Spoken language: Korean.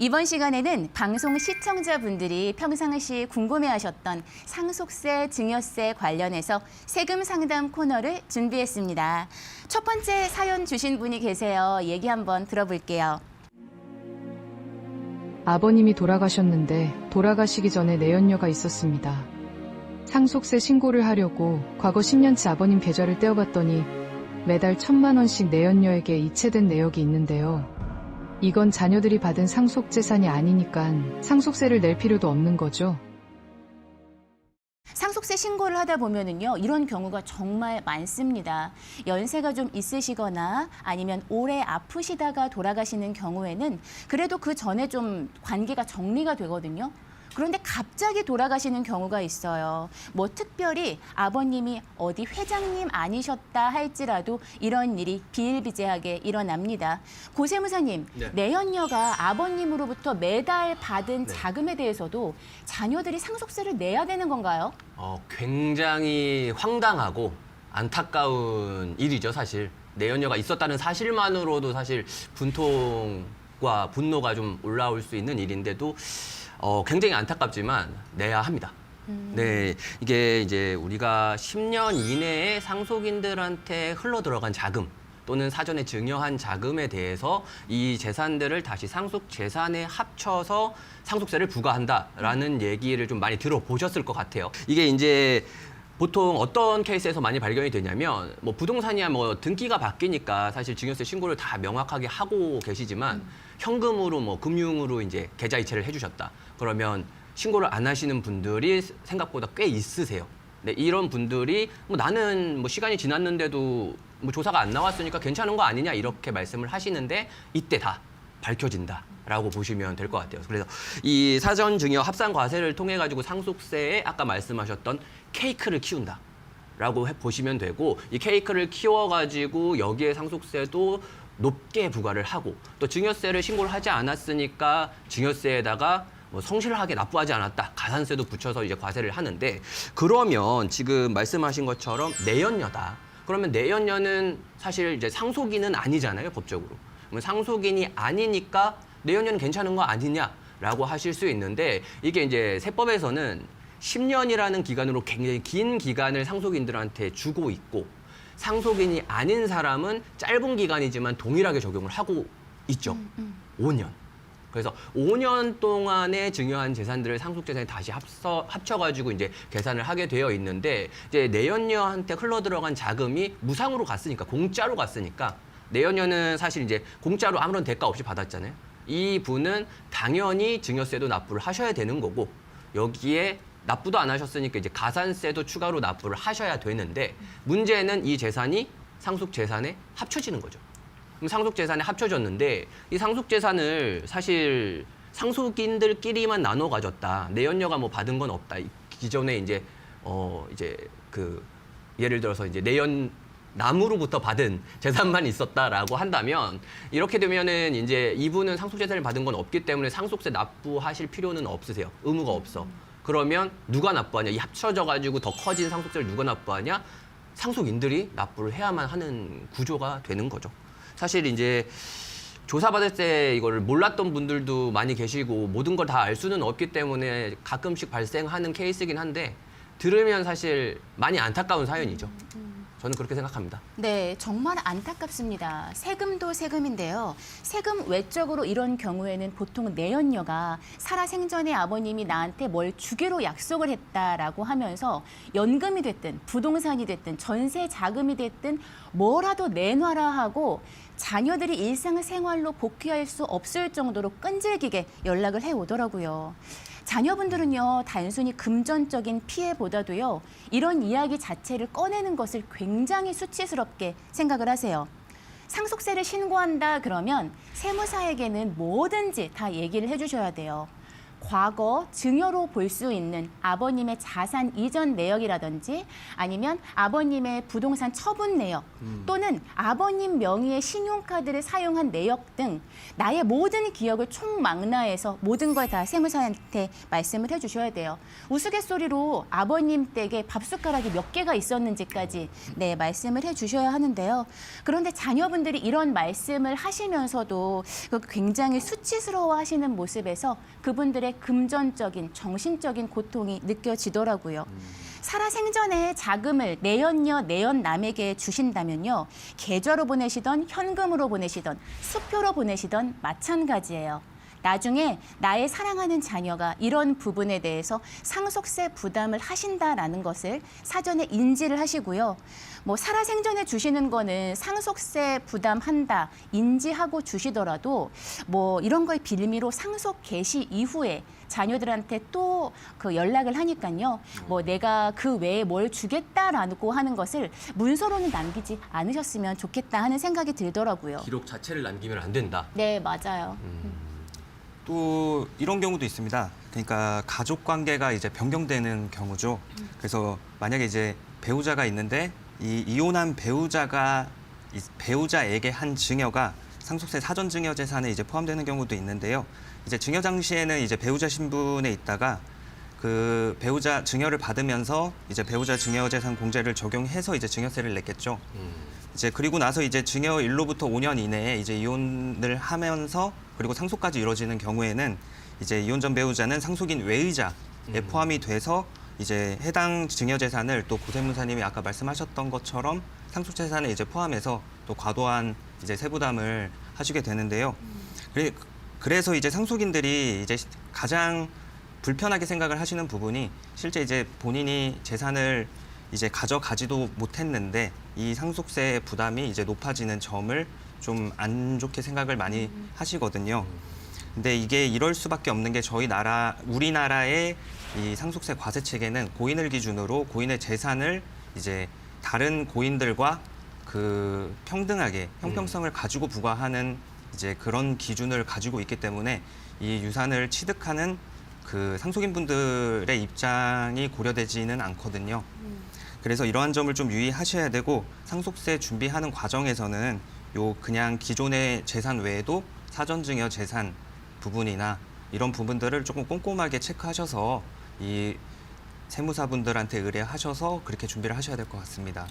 이번 시간에는 방송 시청자분들이 평상시 궁금해하셨던 상속세, 증여세 관련해서 세금 상담 코너를 준비했습니다. 첫 번째 사연 주신 분이 계세요. 얘기 한번 들어볼게요. 아버님이 돌아가셨는데 돌아가시기 전에 내연녀가 있었습니다. 상속세 신고를 하려고 과거 10년치 아버님 계좌를 떼어봤더니 매달 천만 원씩 내연녀에게 이체된 내역이 있는데요. 이건 자녀들이 받은 상속재산이 아니니까 상속세를 낼 필요도 없는 거죠. 상속세 신고를 하다 보면은요 이런 경우가 정말 많습니다. 연세가 좀 있으시거나 아니면 오래 아프시다가 돌아가시는 경우에는 그래도 그 전에 좀 관계가 정리가 되거든요. 그런데 갑자기 돌아가시는 경우가 있어요. 뭐 특별히 아버님이 어디 회장님 아니셨다 할지라도 이런 일이 비일비재하게 일어납니다. 고세무사님, 네. 내연녀가 아버님으로부터 매달 받은 네. 자금에 대해서도 자녀들이 상속세를 내야 되는 건가요? 어, 굉장히 황당하고 안타까운 일이죠, 사실. 내연녀가 있었다는 사실만으로도 사실 분통과 분노가 좀 올라올 수 있는 일인데도 어, 굉장히 안타깝지만 내야 합니다. 네, 이게 이제 우리가 10년 이내에 상속인들한테 흘러 들어간 자금 또는 사전에 증여한 자금에 대해서 이 재산들을 다시 상속 재산에 합쳐서 상속세를 부과한다라는 얘기를 좀 많이 들어보셨을 것 같아요. 이게 이제 보통 어떤 케이스에서 많이 발견이 되냐면 뭐 부동산이야 뭐 등기가 바뀌니까 사실 증여세 신고를 다 명확하게 하고 계시지만 현금으로 뭐 금융으로 이제 계좌 이체를 해주셨다. 그러면 신고를 안 하시는 분들이 생각보다 꽤 있으세요. 네, 이런 분들이 뭐 나는 뭐 시간이 지났는데도 뭐 조사가 안 나왔으니까 괜찮은 거 아니냐 이렇게 말씀을 하시는데 이때 다 밝혀진다 라고 보시면 될 것 같아요. 그래서 이 사전 증여 합산 과세를 통해 가지고 상속세에 아까 말씀하셨던 케이크를 키운다. 라고 해- 보시면 되고 이 케이크를 키워 가지고 여기에 상속세도 높게 부과를 하고 또 증여세를 신고를 하지 않았으니까 증여세에다가 뭐 성실하게 납부하지 않았다 가산세도 붙여서 이제 과세를 하는데 그러면 지금 말씀하신 것처럼 내연녀다 그러면 내연녀는 사실 이제 상속인은 아니잖아요 법적으로 그러면 상속인이 아니니까 내연녀는 괜찮은 거 아니냐라고 하실 수 있는데 이게 이제 세법에서는 10년이라는 기간으로 굉장히 긴 기간을 상속인들한테 주고 있고 상속인이 아닌 사람은 짧은 기간이지만 동일하게 적용을 하고 있죠. 5년. 그래서 5년 동안에 증여한 재산들을 상속재산에 다시 합서, 합쳐가지고 이제 계산을 하게 되어 있는데 이제 내연녀한테 흘러 들어간 자금이 무상으로 갔으니까 공짜로 갔으니까 내연녀는 사실 이제 공짜로 아무런 대가 없이 받았잖아요. 이 분은 당연히 증여세도 납부를 하셔야 되는 거고 여기에 납부도 안 하셨으니까 이제 가산세도 추가로 납부를 하셔야 되는데 문제는 이 재산이 상속 재산에 합쳐지는 거죠. 그럼 상속 재산에 합쳐졌는데 이 상속 재산을 사실 상속인들끼리만 나눠 가졌다. 내연녀가 뭐 받은 건 없다. 이 기존에 이제 어 이제 그 예를 들어서 이제 내연 남으로부터 받은 재산만 있었다라고 한다면 이렇게 되면은 이제 이분은 상속 재산을 받은 건 없기 때문에 상속세 납부하실 필요는 없으세요. 의무가 없어. 그러면 누가 납부하냐? 이 합쳐져 가지고 더 커진 상속세를 누가 납부하냐? 상속인들이 납부를 해야만 하는 구조가 되는 거죠. 사실 이제 조사받을 때 이걸 몰랐던 분들도 많이 계시고 모든 걸 다 알 수는 없기 때문에 가끔씩 발생하는 케이스긴 한데 들으면 사실 많이 안타까운 사연이죠. 저는 그렇게 생각합니다. 네, 정말 안타깝습니다. 세금도 세금인데요. 세금 외적으로 이런 경우에는 보통 내연녀가 살아생전에 아버님이 나한테 뭘 주기로 약속을 했다라고 하면서 연금이 됐든 부동산이 됐든 전세 자금이 됐든 뭐라도 내놔라 하고 자녀들이 일상생활로 복귀할 수 없을 정도로 끈질기게 연락을 해오더라고요. 자녀분들은요, 단순히 금전적인 피해보다도요, 이런 이야기 자체를 꺼내는 것을 굉장히 수치스럽게 생각을 하세요. 상속세를 신고한다 그러면 세무사에게는 뭐든지 다 얘기를 해주셔야 돼요. 과거 증여로 볼 수 있는 아버님의 자산 이전 내역이라든지 아니면 아버님의 부동산 처분 내역 또는 아버님 명의의 신용카드를 사용한 내역 등 나의 모든 기억을 총망라해서 모든 걸 다 세무사한테 말씀을 해주셔야 돼요. 우스갯소리로 아버님 댁에 밥숟가락이 몇 개가 있었는지까지 네 말씀을 해주셔야 하는데요. 그런데 자녀분들이 이런 말씀을 하시면서도 그 굉장히 수치스러워하시는 모습에서 그분들의 금전적인 정신적인 고통이 느껴지더라고요. 살아 생전에 자금을 내연녀 내연남에게 주신다면요 계좌로 보내시던 현금으로 보내시던 수표로 보내시던 마찬가지예요. 나중에 나의 사랑하는 자녀가 이런 부분에 대해서 상속세 부담을 하신다라는 것을 사전에 인지를 하시고요. 뭐 살아생전에 주시는 거는 상속세 부담한다 인지하고 주시더라도 뭐 이런 거에 빌미로 상속 개시 이후에 자녀들한테 또 그 연락을 하니까요. 뭐 내가 그 외에 뭘 주겠다라고 하는 것을 문서로는 남기지 않으셨으면 좋겠다 하는 생각이 들더라고요. 기록 자체를 남기면 안 된다. 네, 맞아요. 또 이런 경우도 있습니다. 그러니까 가족 관계가 이제 변경되는 경우죠. 그래서 만약에 이제 배우자가 있는데 이 이혼한 배우자가 이 배우자에게 한 증여가 상속세 사전 증여 재산에 이제 포함되는 경우도 있는데요. 이제 증여 당시에는 이제 배우자 신분에 있다가 그 배우자 증여를 받으면서 이제 배우자 증여 재산 공제를 적용해서 이제 증여세를 냈겠죠. 이제 그리고 나서 이제 증여일로부터 5년 이내에 이제 이혼을 하면서 그리고 상속까지 이루어지는 경우에는 이제 이혼 전 배우자는 상속인 외의자에 포함이 돼서 이제 해당 증여 재산을 또 고세무사님이 아까 말씀하셨던 것처럼 상속 재산에 이제 포함해서 또 과도한 이제 세부담을 하시게 되는데요. 그래- 그래서 이제 상속인들이 이제 가장 불편하게 생각을 하시는 부분이 실제 이제 본인이 재산을 이제 가져가지도 못했는데 이 상속세 부담이 이제 높아지는 점을 좀 안 좋게 생각을 많이 하시거든요. 근데 이게 이럴 수밖에 없는 게 저희 나라 우리나라의 이 상속세 과세 체계는 고인을 기준으로 고인의 재산을 이제 다른 고인들과 그 평등하게 형평성을 가지고 부과하는 이제 그런 기준을 가지고 있기 때문에 이 유산을 취득하는 그 상속인분들의 입장이 고려되지는 않거든요. 그래서 이러한 점을 좀 유의하셔야 되고 상속세 준비하는 과정에서는 요 그냥 기존의 재산 외에도 사전 증여 재산 부분이나 이런 부분들을 조금 꼼꼼하게 체크하셔서 이 세무사분들한테 의뢰하셔서 그렇게 준비를 하셔야 될 것 같습니다.